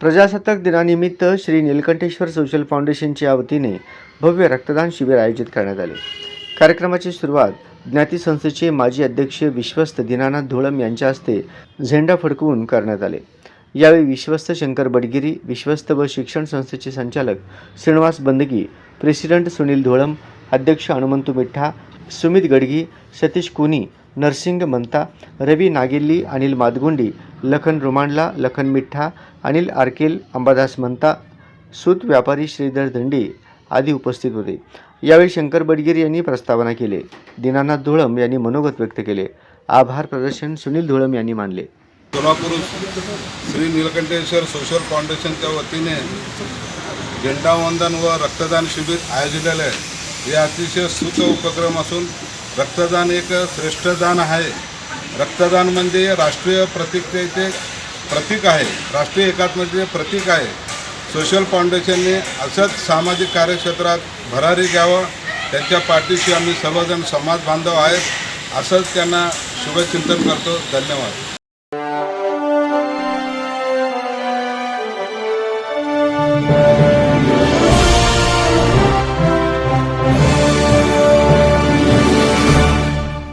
प्रजासत्ताक दिनानिमित्त श्री नीलकंठेश्वर सोशल फाउंडेशनच्या वतीने भव्य रक्तदान शिबिर आयोजित करण्यात आले. कार्यक्रमाची सुरुवात ज्ञाती संस्थेचे माजी अध्यक्ष विश्वस्त दीनानाथ धोळम यांच्या हस्ते झेंडा फडकवून करण्यात आले. यावेळी विश्वस्त शंकर बडगिरी विश्वस्त व शिक्षण संस्थेचे संचालक श्रीनिवास बंदगी प्रेसिडेंट सुनील धोळम अध्यक्ष हनुमंतू मिठ्ठा सुमित गडगी सतीश कुनी नरसिंग मंता रवी नागिल्ली अनिल मादगुंडी लखन रुमांडला लखन मिठ्ठा अनिल आरकेल अंबादास मंता सूत व्यापारी श्रीधर दंडी आदी उपस्थित होते. यावेळी शंकर बडगिरी यांनी प्रस्तावना केली. दीनानाथ धोळम यांनी मनोगत व्यक्त केले. आभार प्रदर्शन सुनील धोळम यांनी मानले. सोलापूर श्री नीलकंठेश्वर सोशल फाउंडेशनच्या वतीने झेंडावंदन व रक्तदान शिबिर आयोजिलेलं आहे. हे अतिशय सुच उपक्रम असून रक्तदान एक श्रेष्ठ दान आहे. रक्तदान म्हणजे राष्ट्रीय प्रतिकतेचे प्रतीक आहे. राष्ट्रीय एकात्मतेचे प्रतीक आहे. सोशल फाउंडेशनने असंच सामाजिक कार्यक्षेत्रात भरारी घ्यावं. त्यांच्या पाठीशी आम्ही सर्वजण समाज बांधव आहेत. असंच त्यांना शुभचिंतन करतो. धन्यवाद.